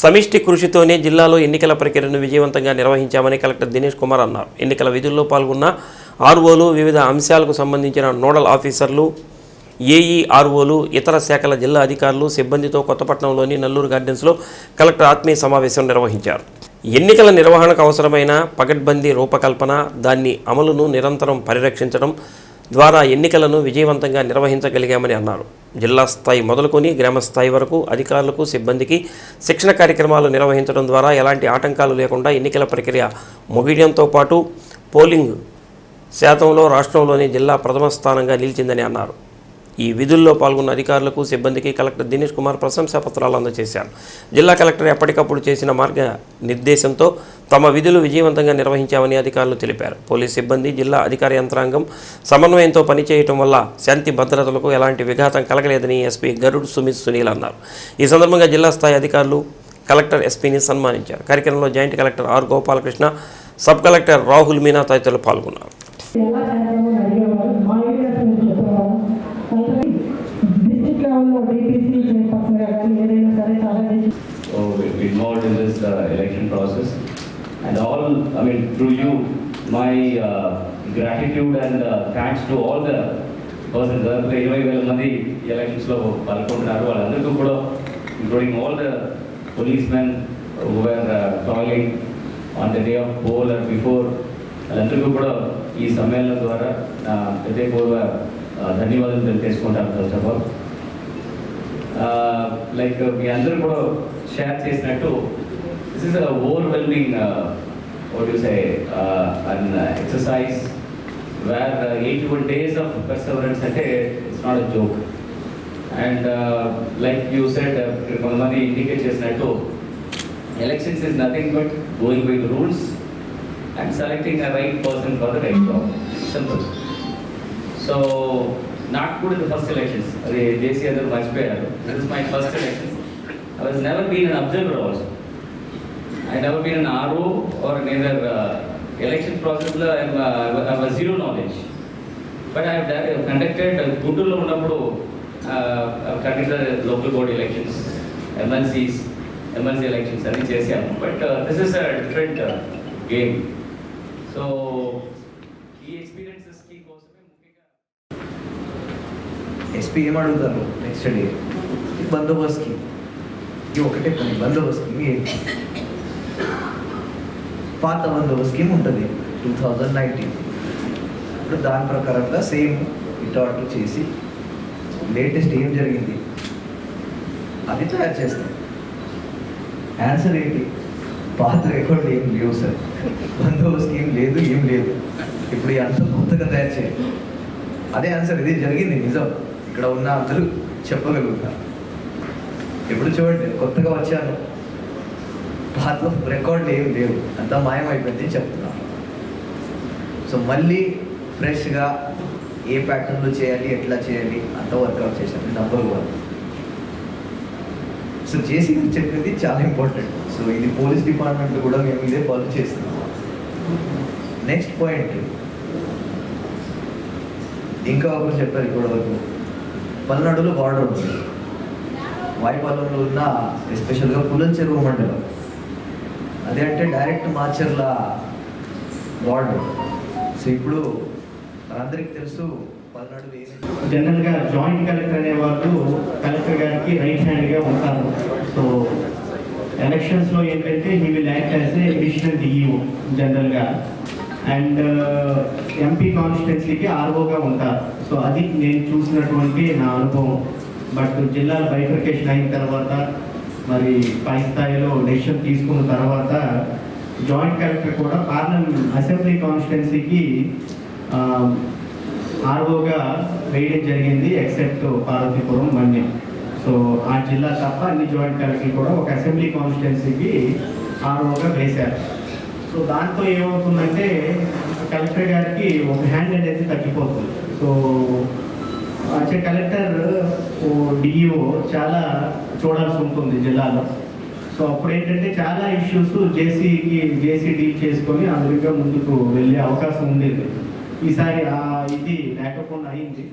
సమిష్టి కృషితోనే జిల్లాలో ఎన్నికల ప్రక్రియను విజయవంతంగా నిర్వహించామని కలెక్టర్ దినేష్ కుమార్ అన్నారు. ఎన్నికల విధుల్లో పాల్గొన్న ఆర్ఓలు వివిధ అంశాలకు సంబంధించిన నోడల్ ఆఫీసర్లు ఏఈఆర్ఓలు ఇతర శాఖల జిల్లా అధికారులు సిబ్బందితో కొత్తపట్నంలోని నల్లూరు గార్డెన్స్లో కలెక్టర్ ఆత్మీయ సమావేశం నిర్వహించారు. ఎన్నికల నిర్వహణకు అవసరమైన పగడ్బందీ రూపకల్పన దాన్ని అమలును నిరంతరం పరిరక్షించడం ద్వారా ఎన్నికలను విజయవంతంగా నిర్వహించగలిగామని అన్నారు. జిల్లా స్థాయి మొదలుకొని గ్రామ స్థాయి వరకు అధికారులకు సిబ్బందికి శిక్షణ కార్యక్రమాలు నిర్వహించడం ద్వారా ఎలాంటి ఆటంకాలు లేకుండా ఎన్నికల ప్రక్రియ ముగియడంతో పాటు పోలింగ్ శాతంలో రాష్ట్రంలోని జిల్లా ప్రథమ స్థానంగా నిలిచిందని అన్నారు. ఈ విధుల్లో పాల్గొన్న అధికారులకు సిబ్బందికి కలెక్టర్ దినేష్ కుమార్ ప్రశంసా పత్రాలు అందజేశారు. జిల్లా కలెక్టర్ ఎప్పటికప్పుడు చేసిన మార్గ నిర్దేశంతో తమ విధులు విజయవంతంగా నిర్వహించామని అధికారులు తెలిపారు. పోలీస్ సిబ్బంది జిల్లా అధికార యంత్రాంగం సమన్వయంతో పనిచేయటం వల్ల శాంతి భద్రతలకు ఎలాంటి విఘాతం కలగలేదని ఎస్పీ గరుడ్ సుమిత్ సునీల్ అన్నారు. ఈ సందర్భంగా జిల్లా స్థాయి అధికారులు కలెక్టర్ ఎస్పీని సన్మానించారు. కార్యక్రమంలో joint collector R Gopalakrishna sub collector Rahul Meena తదితరులు పాల్గొన్నారు. And all, I mean, through you, my uh, gratitude and uh, thanks to all the దాదాపు ఇరవై వేల మంది ఎలక్షన్స్లో పాల్గొంటున్నారు. వాళ్ళందరికీ కూడా including all the police men were toiling on the day of poll and before వాళ్ళందరికీ కూడా ఈ సమ్మేళనం ద్వారా నా హృదయపూర్వ ధన్యవాదాలు తెలుసుకుంటాను ఫస్ట్ ఆఫ్ ఆల్ లైక్ మీ అందరూ కూడా షేర్ చేసినట్టు this is overwhelming what you say an exercise where eighty one days of perseverance అంటే it's not a joke and like you said కొంతమంది ఇండికేట్ చేసినట్టు elections is nothing but going by the rules and selecting a right person for the right job simple so not కూడా the first elections అది జేసీ అందరూ మర్చిపోయారు that is my first Elections I never been an RO or neither election ప్రాసెస్లో I zero knowledge but I conducted గుంటూరులో ఉన్నప్పుడు conducted local body elections MLCs MLC elections అన్ని చేశాము but this is a different game so ఈ ఎక్స్పీరియన్సెస్కి కోసమే ముఖ్యంగా SP ఏం అడుగుతారు? నెక్స్ట్ డే బందోబస్కి ఇది ఒకటే పని. బందోబస్కి ఏంటి? పాత బందోబస్తు స్కీమ్ ఉంటుంది టూ థౌజండ్ నైన్టీన్ ఇప్పుడు దాని ప్రకారంగా సేమ్ ఇటు అటు చేసి లేటెస్ట్ ఏం జరిగింది? అది తయారు చేస్తాం. ఆన్సర్ ఏంటి? పాత రికార్డులు ఏం లేవు సార్. బందోబస్తు స్కీమ్ లేదు ఏం లేదు. ఇప్పుడు అంత కొత్తగా తయారు చేయాలి. అదే ఆన్సర్ ఇది జరిగింది నిజం. ఇక్కడ ఉన్న అందరూ చెప్పగలుగుతారు. ఎప్పుడు చూడండి కొత్తగా వచ్చాను. పాత రికార్డులు ఏం లేవు. అంతా మాయమైపోయింది అని చెప్తున్నాను. సో మళ్ళీ ఫ్రెష్గా ఏ ప్యాటర్న్లో చేయాలి ఎట్లా చేయాలి అంత వర్కౌట్ చేశాను. నంబర్ వన్ సో చేసి చెప్పింది చాలా ఇంపార్టెంట్ సో ఇది పోలీస్ డిపార్ట్మెంట్ కూడా మేము ఇదే ఫాలో చేస్తున్నాం. నెక్స్ట్ పాయింట్ ఇంకా ఒకరు చెప్పారు ఇప్పటివరకు. పల్నాడులో బార్డర్ ఉంది. వాయుపాలెంలో ఉన్న ఎస్పెషల్గా పులం చెరువు మండలం. అదే అంటే డైరెక్ట్ మాచర్ల వార్డు. సో ఇప్పుడు మనందరికీ తెలుసు జనరల్గా జాయింట్ కలెక్టర్ అనేవాళ్ళు కలెక్టర్ గారికి రైట్ హ్యాండ్గా ఉంటారు. సో ఎలక్షన్స్లో ఏంటంటే he will act as a additional DEO జనరల్గా. అండ్ ఎంపీ కాన్స్టిట్యున్సీకి ఆర్ఓగా ఉంటారు. సో అది నేను చూసినటువంటి నా అనుభవం. బట్ జిల్లాల బైఫర్కేషన్ అయిన తర్వాత మరి పై స్థాయిలో డెసిషన్ తీసుకున్న తర్వాత జాయింట్ కలెక్టర్ కూడా పార్లమెంట్ అసెంబ్లీ కాన్స్టిట్యున్సీకి ఆర్ఓగా వేయడం జరిగింది ఎక్సెప్ట్ పార్వతీపురం మన్యం. సో ఆ జిల్లా తప్ప అన్ని జాయింట్ కలెక్టర్ కూడా ఒక అసెంబ్లీ కాన్స్టిట్యున్సీకి ఆర్ఓగా వేశారు. సో దాంతో ఏమవుతుందంటే కలెక్టర్ గారికి ఒక హ్యాండ్ అనేది తగ్గిపోతుంది. సో వచ్చే కలెక్టర్ డిఈఓ చాలా చూడాల్సి ఉంటుంది జిల్లాలో. సో అప్పుడు ఏంటంటే చాలా ఇష్యూస్ జేసీకి జేసీ డీల్ చేసుకొని అందులో ముందుకు వెళ్ళే అవకాశం ఉండేది. ఈసారి ఆ ఇది లేకపోకుండా అయింది.